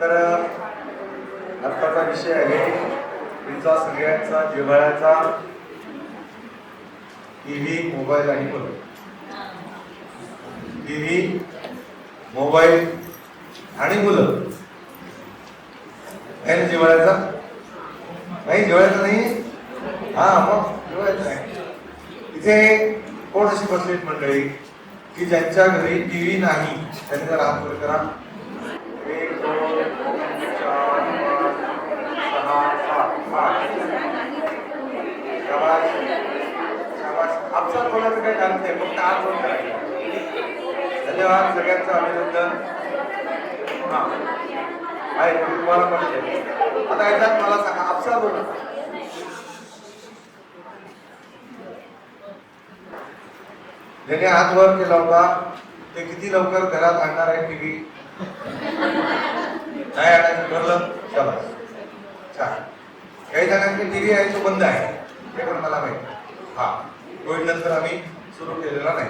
तर आत्ताचा विषय आहे. तुमचा सगळ्यांचा जिव्हाळ्याचा टीव्ही मोबाईल आणि मुलं टीव्ही मोबाईल आणि मुलं. आहे जिव्हाळ्याचा? नाही जिव्हाळ्याचा नाही. हा मग जिव्हाळ्याचा नाही. इथे कोण अशी बसलीत मंडळी की ज्यांच्या घरी टीव्ही नाही त्यांनी जर हात वर करा एक दोन तीन चार पाच सहा सात आठ शाबास शाबास कोणाचं काही कारण नाही फक्त आज वर करायचं धन्यवाद सगळ्यांचं अभिनंदन. हा. आहे तुम्हाला पण आता याच्यात मला सांगा आपसा बोला. ज्याने हात वर केला होता. ते किती लवकर घरात आणणार आहे टीव्ही? नाही आणायचं ठरलं चला छान. काही जणांची टीव्ही आहे तो बंद आहे. ते पण मला माहिती हा. कोविड नंतर आम्ही सुरू केलेला नाही.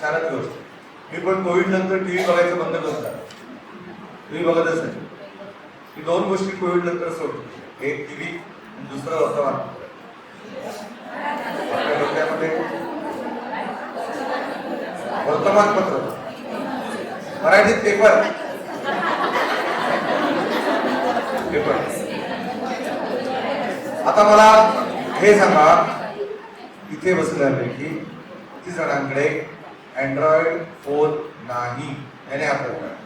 छानच गोष्ट. मी पण कोविड नंतर टीव्ही बघायचं बंद करून टी व्ही बघतच नाही मी दोन गोष्टी कोविड नंतर सोडतो. एक टीव्ही दुसरं वर्तमान आपल्या डोक्यामध्ये वर्तमानपत्र मराठीत पेपर पेपर आता मला हे सांगा इथे बसल्यापैकी किती जणांकडे अँड्रॉइड फोन नाही. याने आपल्याला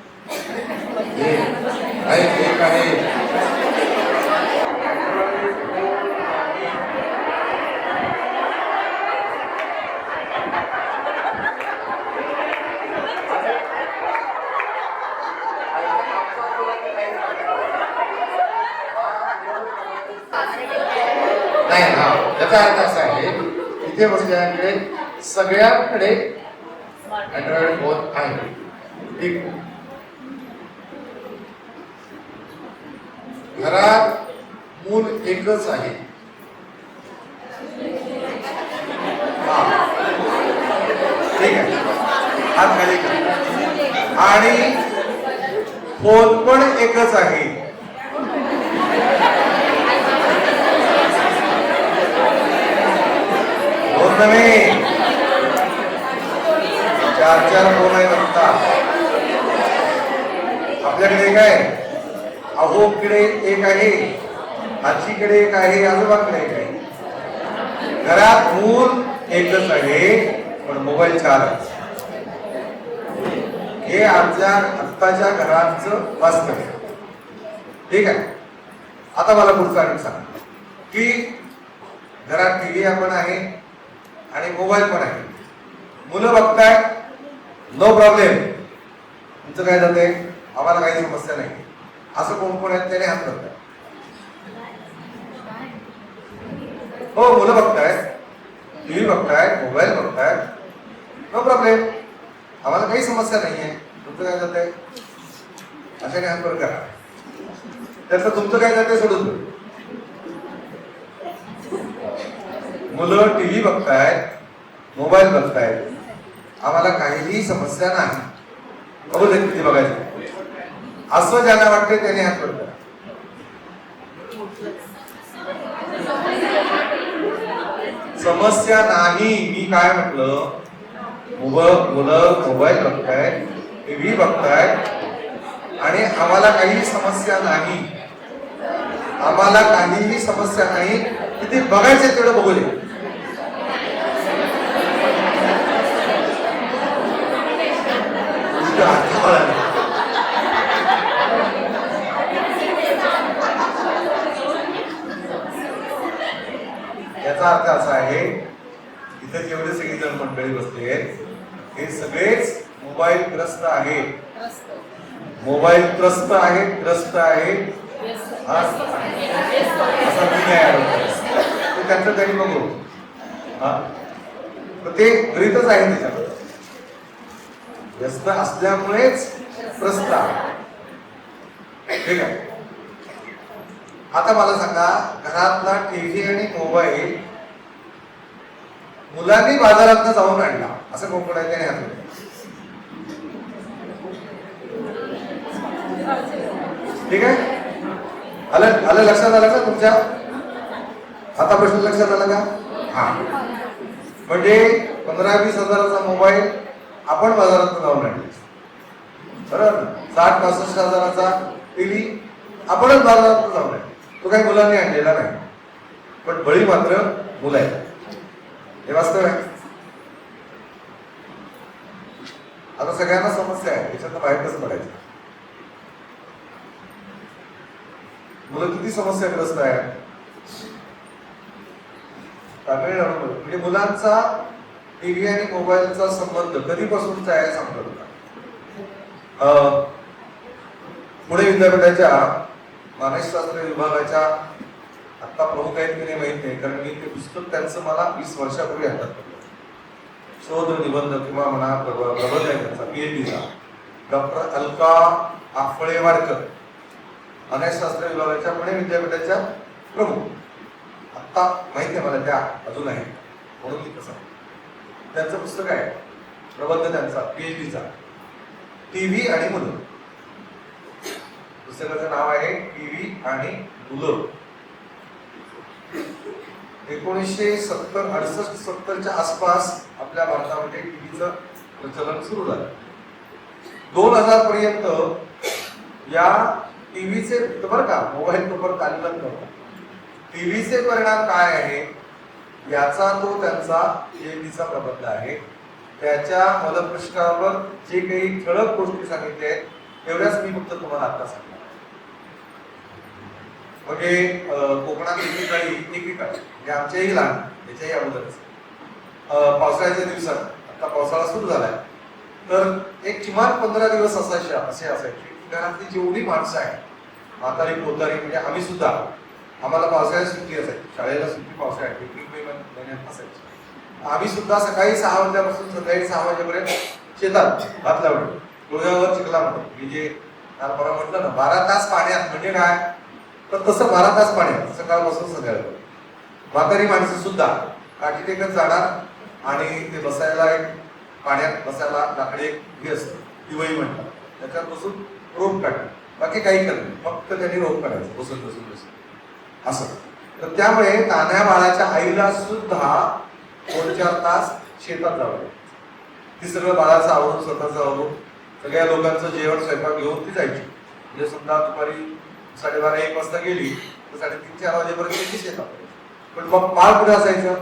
एक आहे नाही हा त्याचा अर्थ असा आहे इथे बसल्याकडे सगळ्यांकडे अँड्रॉइड फोन आहे. ठीक. घरात मूल एकच आहे. ठीक आहे. हात खाली आणि फोन पण एकच आहे. हो, फोन नव्हे चार चार फोन आहेत आता आपल्याकडे काय अहोकडे एक आहे. आजीकडे एक आहे. आजोबाकडे एक आहे. घरात मूल एकच आहे पण मोबाईल चार हे आमच्या आत्ताच्या घरांचं वास्तव आहे. ठीक आहे? आता मला पुढचं आणखी सांग. की घरात टीव्ही पण आहे आणि मोबाईल पण आहे. मुलं बघताय नो प्रॉब्लेम तुमचं काय जाते आम्हाला काही समस्या नाही. असं कोण कोण आहेत त्याने हात करताय हो मुलं बघतायत टीव्ही बघतायत मोबाईल बघतायत नो प्रॉब्लेम आम्हाला काही समस्या नाही आहे तुमचं काय जाते अशाने हात वर करा. त्याचं तुमचं काय जाते सोडून मुलं टीव्ही बघतायत मोबाईल बघतायत. आम्हाला काहीही समस्या नाही. बघू दे किती बघायचं. असं ज्यांना वाटते त्याने हात वर करा. समस्या नाही. मी काय म्हटलं? मुलं मुलं मोबाईल बघताय टीव्ही बघताय आणि आम्हाला काही समस्या नाही. आम्हाला काहीही समस्या नाही. किती बघायचे तेवढं बघू दे तुझ्या हातावर आलं. याचा अर्थ असा आहे? इथे जेवढे सगळे जण मंडळी बसले आहेत हे सगळेच मोबाईल ग्रस्त आहेत मोबाईल त्रस्त आहेत ग्रस्त आहेत हा? असं मी नाही त्यांचं त्यांनी बघू. हा? तर ते गृहितच आहे त्याच्यात व्यस्त असल्यामुळेच त्रस्त आहे. ठीक आहे. आता मला सांगा घरातला टीव्ही आणि मोबाईल मुलांनी बाजारात जाऊन आणला. असं कोकण आहे त्याने हात ठीक आहे? आलं आलं लक्षात आलं का तुमच्या? आता प्रश्न लक्षात आला का? हा. म्हणजे पंधरा वीस हजाराचा मोबाईल आपण बाजारात जाऊन आणले. बरोबर साठ पासष्ट हजाराचा टीव्ही आपणच बाजारात जाऊन आणले. तो काही मुलांनी आणलेला नाही. पण बळी मात्र मुलं आहेत. हे वास्तव आहे. आता सगळ्यांना समस्या आहे. त्याच्यातनं बाहेर कसं पडायचं? मुलं किती समस्याग्रस्त आहे तामिळनाडू म्हणजे मुलांचा टीव्ही आणि मोबाईलचा संबंध कधीपासूनचा आहे सांगतो अं, पुणे विद्यापीठाच्या मानसशास्त्र विभागाच्या आता प्रमुख आहेत की नाही माहिती नाही कारण मी ते पुस्तक त्यांचं मला वीस वर्षापूर्वी हातात पडलं. शोध निबंध किंवा म्हणा प्रब- प्रबंध आहे त्यांचा पीएचडीचा. डॉक्टर अलका आफळेवाडकर मानसशास्त्र विभागाच्या पुणे विद्यापीठाच्या प्रमुख. आत्ता माहिती आहे मला त्या अजून आहे म्हणून मी कसं त्यांचं पुस्तक आहे प्रबंध त्यांचा पीएच डीचा टी व्ही आणि मुलं. पुस्तकाचं नाव आहे टी व्ही आणि मुलं. एकोणीसशे सत्तर अडसष्ट सत्तरच्या आसपास आपल्या भारतामध्ये टीव्हीचं प्रचलन सुरू झालं. दोन हजार पर्यंत या टीव्हीचे बरं का मोबाईल तोपर्यंत आलेला नव्हता. टीव्हीचे परिणाम काय आहे? याचा तो त्यांचा पीएचडीचा प्रबंध आहे. त्याच्या मलप्रश्नावर जे काही ठळक गोष्टी सांगितल्या आहेत तेवढ्याच मी फक्त तुम्हाला आता सांगणार म्हणजे कोकणात एकेकाळी एकेकाळी. म्हणजे आमच्याही लहान याच्याही अगोदरच. पावसाळ्याच्या दिवसात आता पावसाळा सुरू झालाय. तर एक किमान पंधरा दिवस असायचे असे असायचे. घरातली जेवढी माणसं आहेत म्हातारी पोतारी म्हणजे आम्ही सुद्धा आम्हाला पावसाळ्यात सुट्टी असायची. शाळेला सुट्टी पावसाळ्यात एप्रिल मे महिन्यात असायची. आम्ही सुद्धा सकाळी सहा वाजल्यापासून संध्याकाळी सहा वाजेपर्यंत शेतात भात लावलं. गुळगावर चिखलामध्ये मी जे बरं म्हटलं ना बारा तास पाण्यात म्हणजे काय? तर तसं बारा तास पाण्यात सकाळपासून संध्याकाळ म्हातारी माणसं सुद्धा काठी टेकत जाणार आणि ते बसायला एक पाण्यात बसायला लाकडी एक हे असतं दिवाळी म्हणतात. त्याच्यात बसून रोप काढणं. बाकी काही करणं फक्त त्यांनी रोप काढायचं बसून बसून बसून. असं. तर त्यामुळे तान्या बाळाच्या आईला सुद्धा दोन चार तास शेतात जावं ती सगळं बाळाचं आवरून स्वतःचं आवरून सगळ्या लोकांचं जेवण स्वयंपाक घेऊन ती जायची. म्हणजे समजा दुपारी साडेबारा एक वाजता गेली तर साडेतीन चार वाजेपर्यंत ती शेतात. पण मग बाळ कुठे असायचं?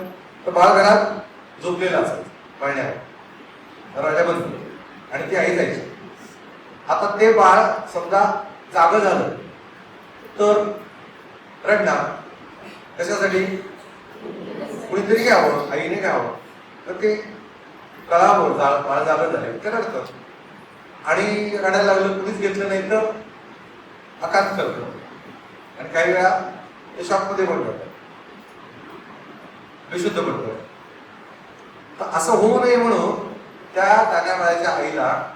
तर बाळ घरात झोपलेलं असायचं पाळण्यावर. राजाबंदी आणि ती आई जायची. आता ते बाळ समजा जाग झालं तर रडणार. कशासाठी? कुणीतरी घ्यावं आईने घ्यावं. तर ते कळावं जा बाळ जागं झालं ते रडतं. आणि रडायला लागलं कुणीच घेतलं नाही तर आकात करतं. आणि काही वेळा ते शॉकमध्ये पण करतात विशुद्ध पडतं तर असं होऊ नये म्हणून त्या तान्या बाळाच्या आईला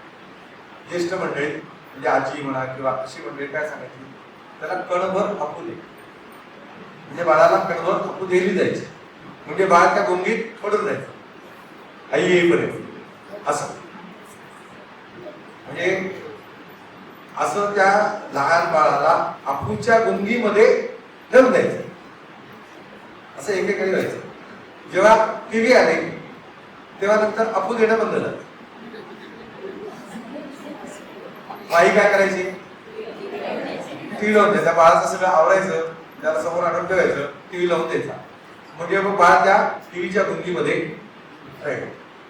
ज्येष्ठ मंडळी म्हणजे आजी म्हणा किंवा अशी मंडळी काय सांगायची? त्याला कणभर आपू दे. म्हणजे बाळाला कणभर आपू दिली जायची. म्हणजे बाळ त्या गुंगीत पडून जायचं. आई येईपर्यंत. असं. म्हणजे असं त्या लहान बाळाला आपूच्या गुंगीमध्ये ठेवून द्यायचं. असं एकेकाळी व्हायचं. जेव्हा टीव्ही आले तेव्हा नंतर आपू देणं बंद झालं. आई काय करायची? टीव्ही लावून द्यायचा. बाळाचं सगळं आवडायचं त्याला समोर आणून ठेवायचं टीव्ही लावून द्यायचा. म्हणजे मग बाळ त्या टीव्हीच्या गुंगीमध्ये राहील.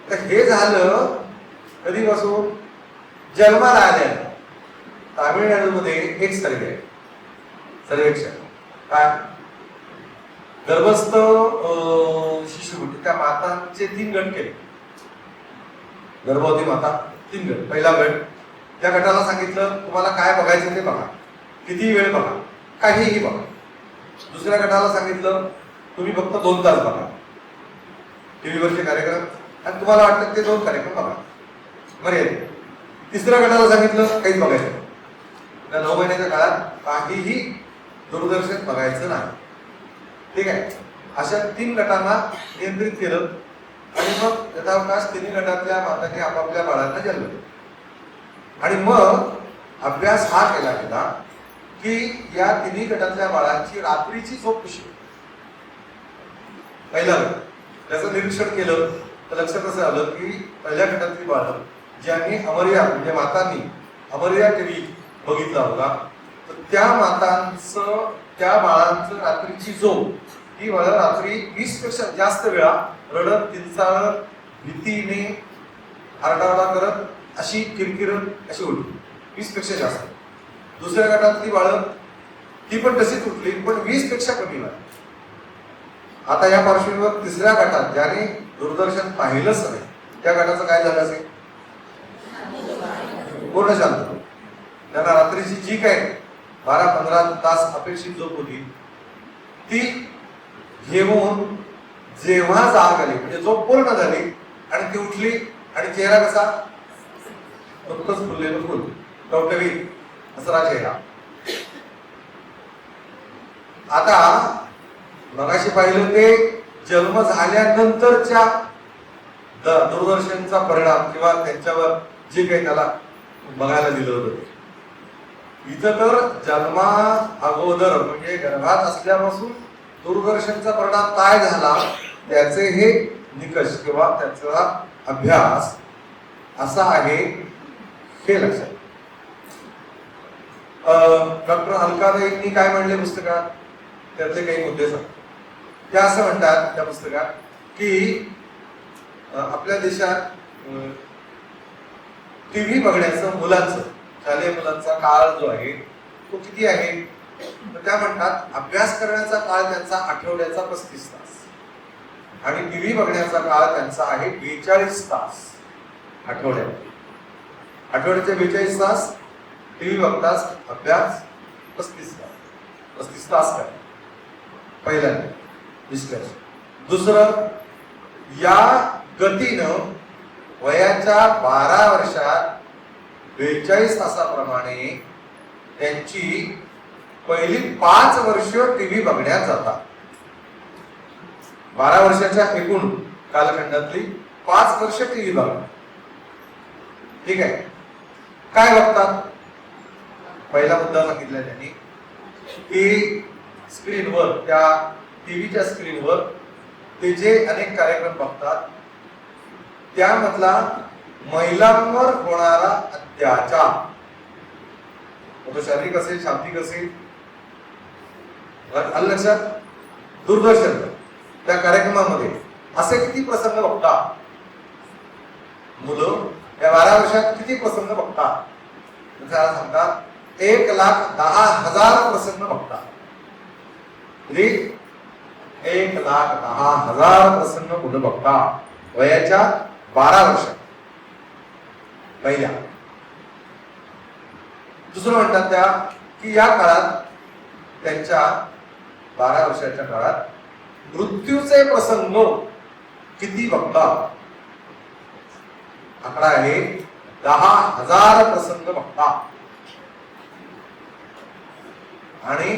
तर हे झालं कधीपासून? जन्माला आल्या तामिळनाडूमध्ये एक सर्वे आहे. सर्वेक्षण. काय? गर्भस्थ शिष्यवृत्ती त्या मातांचे तीन गट केले. गर्भवती माता तीन गट पहिला गट त्या गटाला सांगितलं तुम्हाला काय बघायचं ते बघा. किती वेळ बघा. काहीही बघा. दुसऱ्या गटाला सांगितलं तुम्ही फक्त दोन तास बघा. टीव्हीवरचे कार्यक्रम. आणि तुम्हाला वाटतं ते दोन कार्यक्रम बघा. बरे तिसऱ्या गटाला सांगितलं काहीच बघायचं त्या नऊ महिन्याच्या काळात काहीही दूरदर्शन बघायचं नाही. ठीक आहे. अशा तीन गटांना नियंत्रित केलं आणि मग यथावकाश तिन्ही गटातल्या मातांनी आपापल्या बाळांना जन्म आणि मग अभ्यास हा केला गेला की या तिन्ही गटातल्या बाळांची रात्रीची झोप कशी? पहिलं त्याचं निरीक्षण केलं तर लक्षात असं आलं की पहिल्या गटातली बाळं ज्यांनी अमर्या म्हणजे मातांनी अमर्या टीव्ही बघितला होता तर त्या मातांचं त्या बाळांचं रात्रीची झोप ती मला रात्री वीसपेक्षा जास्त वेळा रडत किंचाळत भीतीने आरडाओरडा करत अशी किरकिरत अशी उठली वीसपेक्षा जास्त. दुसऱ्या गटातली बाळं ती पण तशीच उठली पण वीसपेक्षा कमी वेळा आता या पार्श्वभूमीवर तिसऱ्या गटात ज्याने दूरदर्शन पाहिलंच नाही त्या गटाचं काय झालं असेल? पूर्ण शांत? त्यांना रात्रीची जी काय बारा पंधरा तास अपेक्षित झोप होती ती घेऊन जेव्हा जाग आली म्हणजे झोप पूर्ण झाली आणि ती उठली आणि चेहरा कसा? नुकतंच फुललेलं फुल. टवटवी असरा चेहरा. आता मगाशी पाहिलं ते जन्म झाल्यानंतरच्या दूरदर्शनचा परिणाम किंवा त्यांच्यावर जे काही त्याला बघायला दिलं होतं इथं तर जन्मा अगोदर म्हणजे गर्भात असल्यापासून दूरदर्शनचा परिणाम काय झाला? त्याचे हे निकष किंवा त्याचा अभ्यास असा आहे हे लक्षात डॉक्टर अलकाबाईंनी काय म्हणले पुस्तकात? त्यातले काही मुद्दे सांगतो त्या असं म्हणतात त्या पुस्तकात की आपल्या देशात टी व्ही बघण्याचं मुलांचं शालेय मुलांचा काळ जो आहे तो किती आहे? तर त्या म्हणतात अभ्यास करण्याचा काळ त्यांचा आठवड्याचा पस्तीस तास. आणि टीव्ही बघण्याचा काळ त्यांचा आहे बेचाळीस तास. आठवड्यात. आठवड्याचे बेचाळीस तास टीव्ही बघतास अभ्यास पस्तीस तास. पस्तीस तास काय? पहिल्यांदा निष्कर्ष. दुसरं या गतीनं वयाच्या बारा वर्षात बेचाळीस तासाप्रमाणे त्यांची पहिली पाच वर्ष टीव्ही बघण्यात जातात बारा वर्षाच्या एकूण कालखंडातली पाच वर्ष टीव्ही बघा. ठीक आहे? काय बघतात? पहिला मुद्दा सांगितला त्यांनी. की स्क्रीनवर त्या टीव्हीच्या स्क्रीनवर ते जे अनेक कार्यक्रम बघतात त्यामधला महिलांवर होणारा अत्याचार. तो शारीरिक असेल शाब्दिक असेल आलं लक्षात? दूरदर्शन त्या कार्यक्रमामध्ये असे किती प्रसंग बघता? मुलं या बारा वर्षात किती प्रसंग बघतात त्याला सांगतात एक लाख दहा हजार प्रसंग बघतात म्हणजे एक लाख दहा हजार प्रसंग मुलं बघता वयाच्या बारा वर्षात. पहिल्या. दुसरं म्हणतात त्या की या काळात त्यांच्या बारा वर्षाच्या काळात मृत्यूचे प्रसंग किती बघतात आकडा आहे दहा हजार प्रसंग बघतात आणि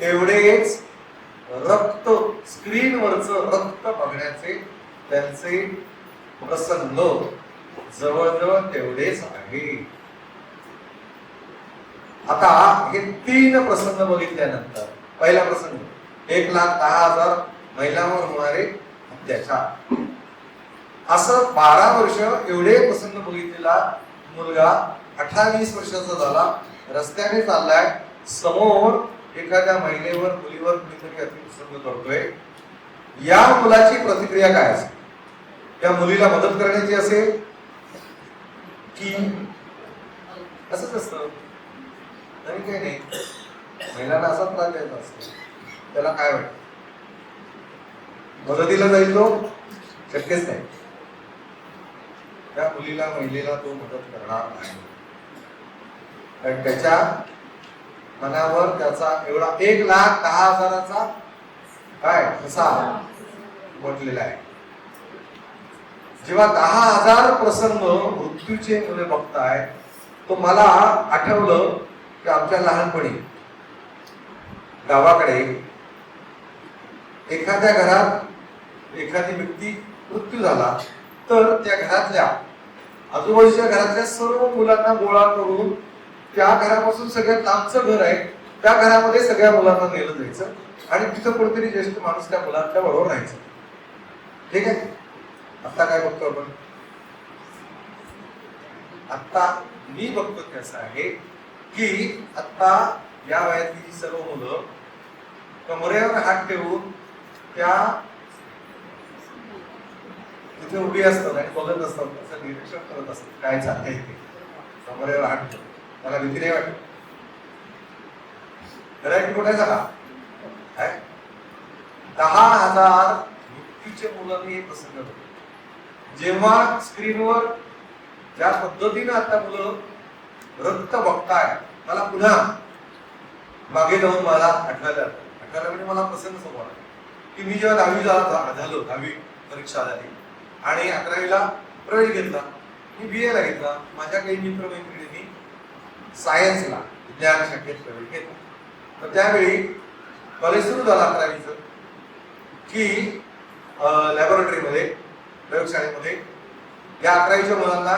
तेवढेच रक्त स्क्रीनवरच रक्त बघण्याचे त्यांचे प्रसंग जवळजवळ तेवढेच आहे. आता हे तीन प्रसंग बघितल्यानंतर पहिला प्रसंग. एक लाख दहा हजार महिलांवर होणारे अत्याचार. असं बारा वर्ष एवढे प्रसंग बघितलेला मुलगा अठ्ठावीस वर्षाचा झाला. रस्त्याने चाललाय. समोर एखाद्या महिलेवर मुलीवर कुणीतरी अतिप्रसंग करतोय. या मुलाची प्रतिक्रिया काय असेल? त्या मुलीला मदत करण्याची असेल? की असंच असतं. काही नाही. महिलांना असा त्रास द्यायचा असतो. त्याला काय वाटतं? मदतीला जाईल तो? शक्यच नाही. त्या मुलीला महिलेला तो मदत करणार नाही. कारण त्याच्या मनावर त्याचा एवढा एक लाख दहा हजाराचा काय ठसा म्हटलेला आहे. जेव्हा दहा हजार प्रसंग मृत्यूचे मुले बघताय तो मला आठवलं की आमच्या लहानपणी गावाकडे एखाद्या घरात एखादी व्यक्ती मृत्यू झाला तर त्या घरातल्या आजूबाजूच्या घरातल्या सर्व मुलांना गोळा करून त्या घरापासून सगळ्यात लांबचं घर आहे त्या घरामध्ये सगळ्या मुलांना नेलं जायचं आणि तिथं कोणतरी ज्येष्ठ माणूस त्या मुलांच्या बरोबर राहायचं. ठीक आहे? आता काय बघतो आपण? आता मी बघतो ते आहे की आता या वयातली सर्व मुलं कमरेवर हात ठेवून त्या तिथे उभी असतात आणि बघत असतात त्याचं निरीक्षण करत असतात काय चाललंय ते. कमरेवर हात ठेवून. त्याला भीती नाही वाटत. करायची कुठे झाला? काय? दहा हजार मृत्यूचे मुलांनी हे प्रसंग जेव्हा स्क्रीनवर ज्या पद्धतीने आता मुलं रक्त बघताय मला पुन्हा मागे जाऊन मला आठवायला आलं. म्हणजे मला प्रसंग समोर आला. की मी जेव्हा दहावी झाला झालो दहावी परीक्षा झाली आणि अकरावीला प्रवेश घेतला मी बी एला घेतला माझ्या काही मित्रमैत्रिणींनी सायन्सला विज्ञान शाखेत प्रवेश घेतला तर त्यावेळी कॉलेज सुरू झालं अकरावीचं की लॅबोरेटरीमध्ये प्रयोगशाळेमध्ये या अकरावीच्या मुलांना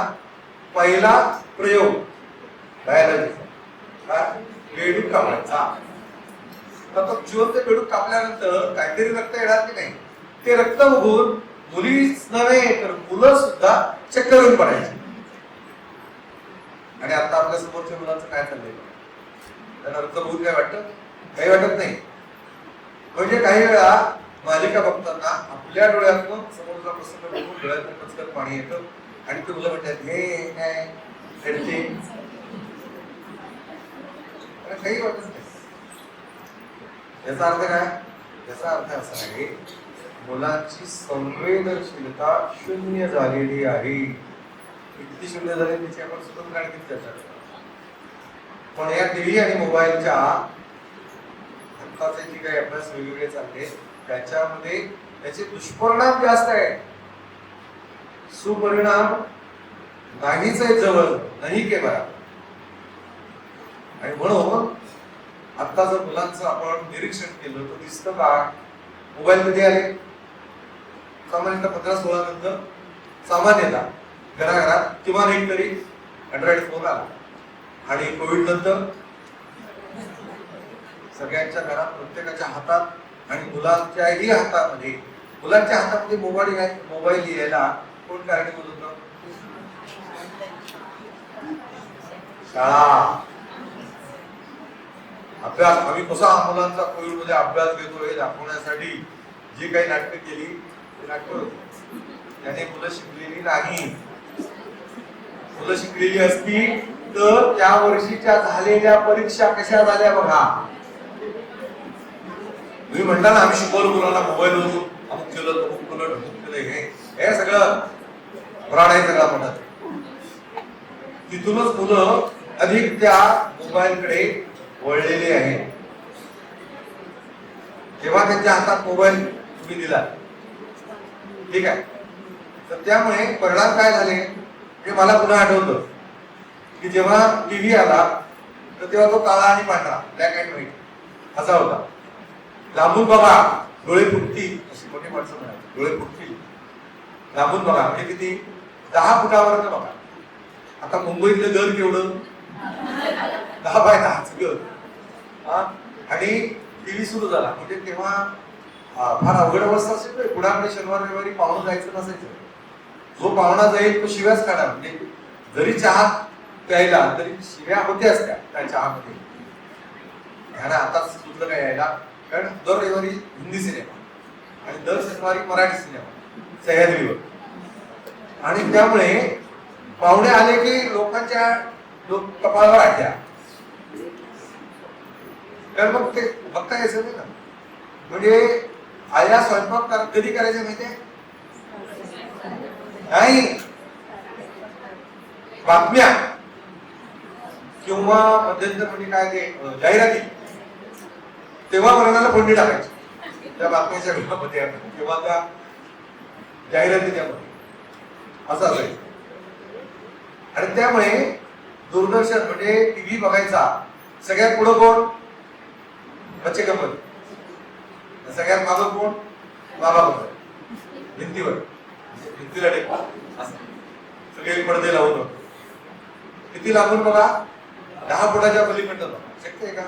पहिला प्रयोग बायोलॉजीचा काय बेडूक तर तो जिवंत बेडूक कापल्यानंतर काहीतरी रक्त येणार की नाही? ते रक्त बघून मुलीच नव्हे तर मुलं सुद्धा चक्कर पडायची. आणि आता आपल्या समोरच्या मुलांचं काय चाललंय? त्यांना रक्त बघून काय वाटत? काही वाटत नाही. म्हणजे काही वेळा मालिका बघताना आपल्या डोळ्यातून समोरचा प्रसंग बघून डोळ्यातून कचकत पाणी येतं. आणि ते मुलं म्हणतात हे काय काही वाटत नाही. याचा अर्थ काय? याचा अर्थ असा आहे मुलांची संवेदनशीलता शून्य झालेली आहे. किती शून्य झाले? त्याची आपण स्वतंत्र आणखी चर्चा करू पण या टीव्ही आणि मोबाईलच्या आत्ताचे जे काही अभ्यास वेगवेगळे चालले त्याच्यामध्ये त्याचे दुष्परिणाम जास्त आहे सुपरिणाम नाहीच आहे जवळ नाही के बरा आणि म्हणून आता जर मुलांचं आपण निरीक्षण केलं तर दिसतं का? मोबाईल कधी आले. सामान्यतः पंधरा सोळा नंतर सामान्यतः घराघरात किमान एक तरी अँड्रॉइड फोन आला. आणि कोविड नंतर सगळ्यांच्या घरात प्रत्येकाच्या हातात आणि मुलांच्याही हातामध्ये मुलांच्या हातामध्ये मोबाईल मोबाईल यायला कोण कारणीभूत होत? शाळा. अभ्यास आम्ही कसा मुलांचा कोविडमध्ये अभ्यास घेतो हे दाखवण्यासाठी जी काही नाटकं केली ते नाटकं त्याने मुलं शिकलेली नाही. मुलं शिकलेली असती तर त्या वर्षीच्या झालेल्या परीक्षा कशा झाल्या बघा. तुम्ही म्हणता ना आम्ही शिकवलं मुलांना मोबाईल वरून. अमुक केलं अमुक केलं अमुक केलं हे. हे सगळं पुराण आहे सगळं म्हणत तिथूनच मुलं अधिक त्या मोबाईलकडे वळलेले आहे. जेव्हा त्यांच्या हातात मोबाईल तुम्ही दिला ठीक आहे? तर त्यामुळे परिणाम काय झाले हे मला पुन्हा आठवतं. की जेव्हा टीव्ही आला तर तेव्हा तो काळा आणि पांढरा ब्लॅक अँड व्हाईट असा होता. लांबून बघा डोळे फुटती अशी मोठी माणसं म्हणाली डोळे फुटतील. लांबून बघा म्हणजे किती? दहा फुटावर बघा. आता मुंबईतलं घर केवढं? दहा बाय दहाच घर आणि टीव्ही सुरू झाला. म्हणजे तेव्हा फार अवघड अवस्था असेल तर पुढाकडे शनिवार रविवारी पाहुणं जायचं नसायचं. जो पाहुणा जाईल तो शिव्याच काढा म्हणजे जरी चहा प्यायला तरी शिव्या होत्याच त्या त्या चहामध्ये. ह्याला आता सुचलं काय यायला? कारण दर रविवारी हिंदी सिनेमा आणि दर शनिवारी मराठी सिनेमा सह्याद्रीवर. आणि त्यामुळे पाहुणे आले की लोकांच्या लोक कपाळावर आठ्या तर मग ते बघता यायचं नाही ना. म्हणजे आया स्वयंपाक कर- कधी करायचं माहितीये नाही. बातम्या. किंवा मध्यंतर म्हणजे काय ते जाहिराती. तेव्हा मरणाला फोंडी टाकायची. त्या बातम्याच्या वेळामध्ये किंवा त्या जाहिराती त्यामध्ये असं असायचं. आणि त्यामुळे दूरदर्शन म्हणजे टीव्ही बघायचा. सगळ्यात पुढं कोण? बच्चे कंपनी सगळ्यात मागं कोण? बाबा कंपनी भिंतीवर. भिंतीला टेक सगळे पडदे लावून किती लागून बघा? दहा फुटाच्या पलीकडनं शक्य आहे का?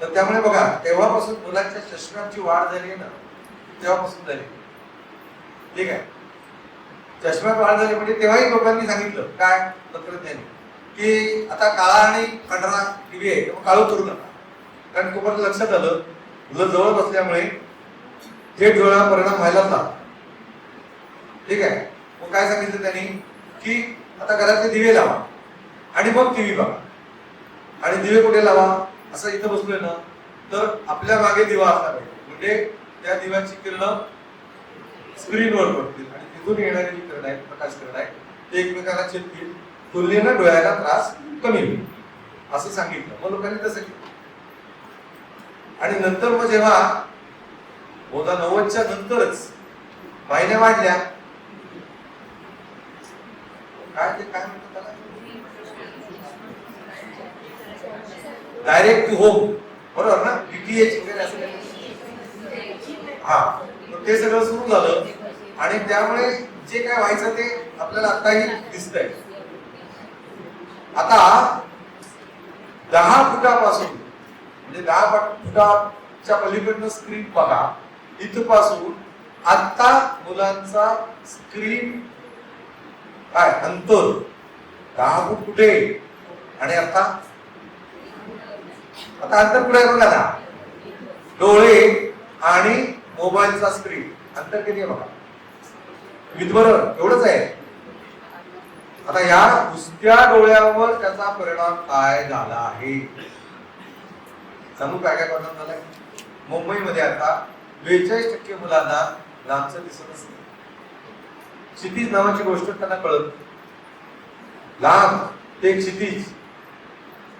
तर त्यामुळे बघा तेव्हापासून मुलांच्या चष्म्यांची वाढ झाली आहे ना. तेव्हापासून झाली. ठीक आहे. चष्म्यात वाढ झाली म्हणजे तेव्हाही लोकांनी सांगितलं. काय? तंत्रज्ञानी. की आता काळा आणि पांढरा टीव्ही आहे तेव्हा काळू करू नका. कारण तुम्हाला लक्षात आलं मुलं जवळ बसल्यामुळे थेट डोळ्यावर परिणाम व्हायला लागला. ठीक आहे? मग काय सांगितलं त्यांनी? की आता घरातले दिवे लावा आणि मग टीव्ही बघा. आणि दिवे कुठे लावा? असं इथं बसलोय ना तर आपल्या मागे दिवा असला पाहिजे म्हणजे त्या दिव्याची किरण स्क्रीनवर पडतील. आणि तिथून येणारी जी किरण आहे प्रकाश किरण आहे ते एकमेकाला छेदतील तुलनेनं डोळ्याला त्रास कमी होईल. असं सांगितलं. मग लोकांनी तसं केलं. आणि नंतर मग जेव्हा मोदा नव्वदच्या नंतरच महिन्या वाढल्या काय ते काय म्हणतात त्याला? डायरेक्ट टू होम बरोबर ना? डीटीएच वगैरे असं हा. ते सगळं सुरू झालं. आणि त्यामुळे जे काय व्हायचं ते आपल्याला आताही दिसतंय. आता दहा फुटापासून म्हणजे दहा फुट- फुटाच्या पलीकडनं स्क्रीन बघा इथपासून आता मुलांचा स्क्रीन काय? अंतर. दहा फूट कुठे? आणि आता? आता अंतर कुठे आहे बघा ना? डोळे आणि मोबाईलचा स्क्रीन अंतर किती आहे बघा? बरोबर एवढंच आहे. आता या दुसऱ्या डोळ्यावर त्याचा परिणाम काय झाला आहे? सांगू काय काय परिणाम झालाय मुंबईमध्ये आता बेचाळीस टक्के मुलांना लांबचं दिसतच नाही क्षितिज नावाची गोष्ट त्यांना कळत लांब ते क्षितिज.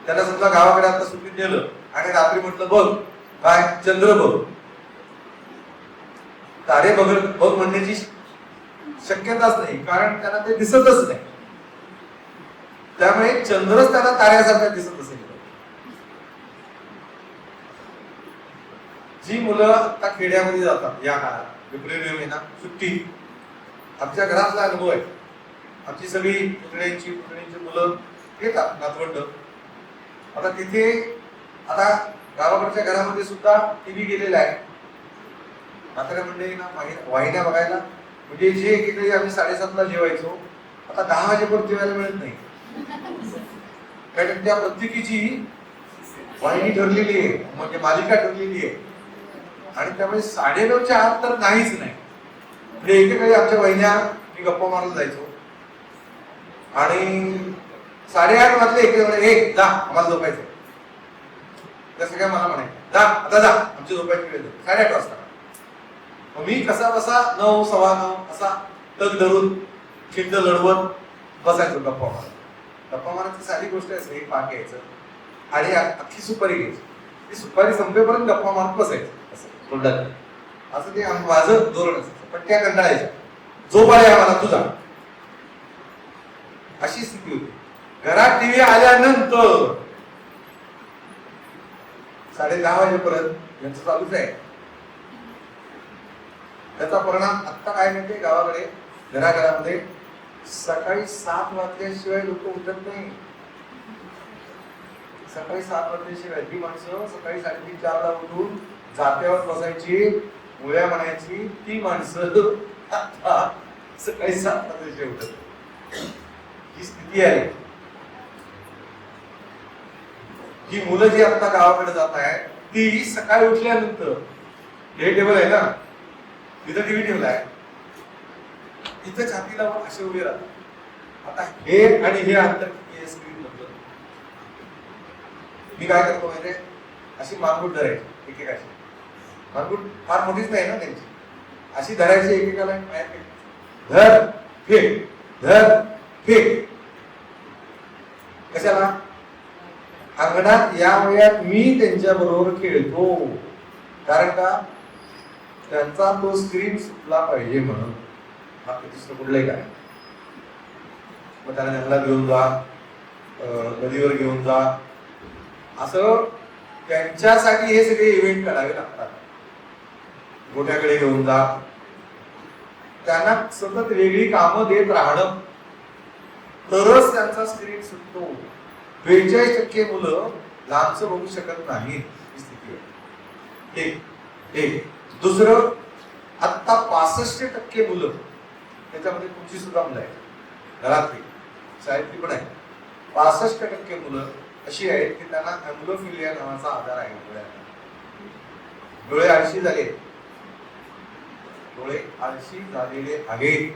त्याला समजा गावाकडे आता सुट्टीत नेलं आणि रात्री म्हटलं बघ काय चंद्र बघ. तारे बघ बघ म्हणण्याची शक्यताच नाही कारण त्यांना ते दिसतच नाही. त्यामुळे चंद्रच त्यांना ताऱ्यासारखा दिसत असेल. जी मुलं आता खेड्यामध्ये जातात या काळात फेब्रुवारी महिना सुट्टी आमच्या घरातला अनुभव आहे. आमची सगळी पुतण्यांची पुतण्यांची मुलं येतात नातवंड. आता तिथे आता गावाकडच्या घरामध्ये सुद्धा टीव्ही गेलेला आहे. म्हाताऱ्या मंडळी ना वाहिन्या बघायला. म्हणजे जे एकेकाळी आम्ही साडेसातला जेवायचो आता दहा वाजेपर्यंत जेवायला मिळत नाही. कारण त्या प्रत्येकीची वाहिनी ठरलेली आहे. म्हणजे मालिका ठरलेली आहे. आणि त्यामुळे साडेनऊच्या आत तर नाहीच नाही. म्हणजे एकेकाळी आमच्या वहिन्या मी गप्पा मारत जायचो. आणि साडेआठ वाजले एके म्हणे जा आम्हाला झोपायचं तसं काय मला म्हणायचं जा आता जा आमची झोपायची वेळ साडेआठ वाजता. मग मी कसा बसा नऊ सव्वा नऊ असा तग धरून खिंड लढवत बसायचो गप्पा मारत गप्पा मारायची साधी गोष्ट आहे एक पाक घ्यायचं. आणि अख्खी सुपारी घ्यायची. ती सुपारी संपेपर्यंत गप्पा मारत बसायचं. असं. तोंडात असं ते माझं धोरण असायचं पण त्या कंटाळायच्या. झोप आली आम्हाला तुझा. अशी स्थिती होती. घरात टीव्ही आल्यानंतर साडे दहा वाजेपर्यंत यांचं चालूच आहे. त्याचा परिणाम आता काय म्हणजे गावाकडे घराघरामध्ये सकाळी सात वाजल्याशिवाय लोक उठत नाही. सकाळी सात वाजल्याशिवाय ही माणसं सकाळी साडेतीन चारला उठून जात्यावर बसायची मुळ्या म्हणायची ती माणसं आता सकाळी सात वाजल्याशिवाय उठत ही स्थिती आहे. ही मुलं जी आता गावाकडे जात आहे ती सकाळी उठल्यानंतर हे टेबल आहे ना? तिथं टीव्ही ठेवलाय. तिथं छाती लावून असे उभे राहतात. आता हे आणि हे अंतर किती आहे स्क्रीन मधलं मी काय करतो माहिती अशी मानगुट धरायची एकेकाची. मानगुट फार मोठीच नाही ना त्यांची. अशी धरायची एकेकाला. धर फेक. धर फेक. कशाला? अंगणात या वयात मी त्यांच्या बरोबर खेळतो. कारण का? त्यांचा तो स्क्रीन सुटला पाहिजे म्हणून. बाकी दुसरं कुठलंही काय मग त्याला जंगलात घेऊन जा नदीवर घेऊन जा. असं त्यांच्यासाठी हे सगळे इव्हेंट करावे लागतात. गोठ्याकडे घेऊन जा. त्यांना सतत वेगळी कामं देत राहणं. तरच त्यांचा स्पिरिट सुटतो बेचाळीस टक्के मुलं लांबच बघू शकत नाहीत स्थितीवर स्थिती. एक एक. दुसरं आत्ता पासष्ट टक्के मुलं त्याच्यामध्ये तुमची सुद्धा मुलं आहेत. घरातली. शाळेतली पण आहे पासष्ट टक्के मुलं अशी आहेत की त्यांना अँग्लोफिलिया नावाचा आजार आहे डोळ्याला डोळे आळशी झाले. डोळे आळशी झालेले आहेत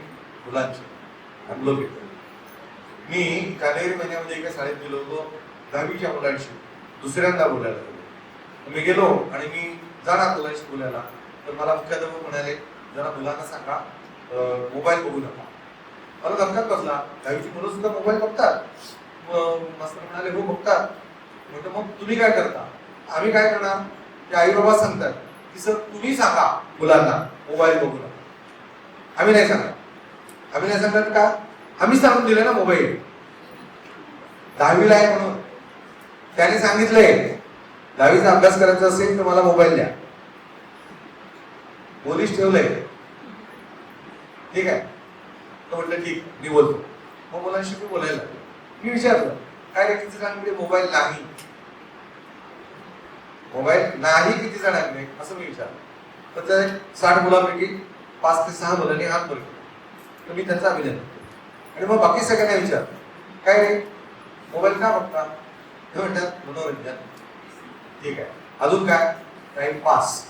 मुलांचे. अँग्लोफिलिया. मी जानेवारी महिन्यामध्ये एका शाळेत गेलो होतो. दहावीच्या मुलांशी. दुसऱ्यांदा बोलायला गेलो मी गेलो आणि मी जाणार मुलांशी बोलायला. तर मला मुख्याध्यापक म्हणाले जरा मुलांना सांगा मोबाईल बघू नका. मला धमकात बसला. दहावीची मुलं सुद्धा मोबाईल बघतात. मग मास्तर म्हणाले हो बघतात. म्हटलं मग तुम्ही काय करता? आम्ही काय करणार? ते आई बाबा सांगतात की सर तुम्ही सांगा मुलांना मोबाईल बघू नका. आम्ही नाही सांगणार आम्ही नाही सांगणार का? आम्ही सांगून दिले ना मोबाईल. दहावीला आहे म्हणून. त्याने सांगितलंय दहावीचा अभ्यास करायचा असेल तर मला मोबाईल द्या. पोलीस ठेवलंय. ठीक आहे? तर म्हटलं ठीक मी बोलतो. मग मुलांशी मी बोलायला लागलो. मी विचारलं काय रे किती जणांकडे मोबाईल नाही? मोबाईल नाही किती जणांकडे? असं मी विचारलं. तर त्या साठ मुलांपैकी पाच ते सहा मुलांनी हात वर केला तर मी त्यांचा अभिनंदन केलं. आणि मग बाकी सगळ्यांना विचार काय रे मोबाईल का बघता? हे म्हणतात मनोरंजन. ठीक आहे. अजून काय? टाइमपास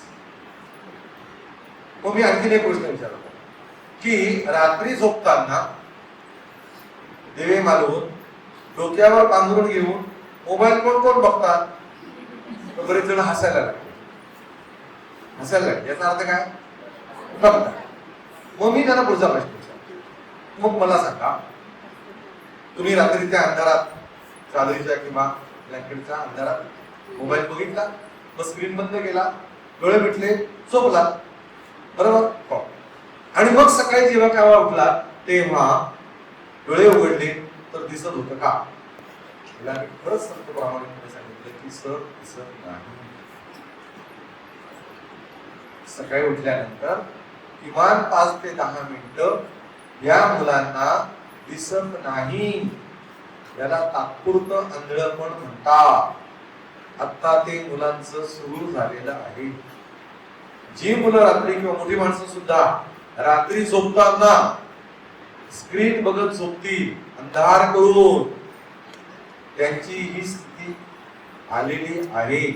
मग मी आणखीन एक गोष्ट विचारतो. की रात्री झोपताना दिवे मालवून डोक्यावर पांघरून घेऊन मोबाईल कोण कोण बघतात? बरेच जण हसायला लागले. हसायला लागले. याचा अर्थ काय? बघता मग मी त्यांना पुढचा प्रश्न विचारतो. मग मला सांगा तुम्ही रात्री त्या अंधारात चादरीच्या किंवा ब्लँकेटच्या अंधारात मोबाईल बघितला? मग स्क्रीन बंद केला? डोळे मिटले? झोपला? बरोबर? हो. आणि मग सकाळी जेव्हा केव्हा उठला तेव्हा डोळे उघडले तर दिसत होतं का? खरंच संत प्रामाणिकपणे सांगितलं की सर दिसत नाही. सकाळी उठल्यानंतर किमान पाच ते दहा मिनिटं या मुलांना दिसत नाही. याला तात्पुरतं आंधळपण म्हणतात. आता ते मुलांचं सुरू झालेलं आहे. जी मुलं रात्री किंवा मोठी माणसं सुद्धा रात्री झोपताना स्क्रीन बघत झोपतील अंधार करून. त्यांची ही स्थिती आलेली आहे.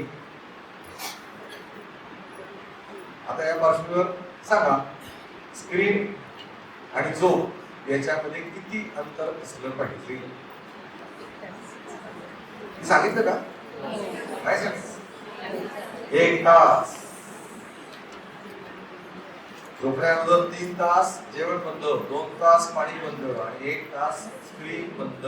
आता या पार्श्वभूमीवर सांगा स्क्रीन आणि झोप याच्यामध्ये किती अंतर असलं पाहिजे? सांगितलं का? काय सांगितलं. एक तास. झोपण्यानंतर तीन तास जेवण बंद दोन तास पाणी बंद आणि एक तास स्क्रीन बंद.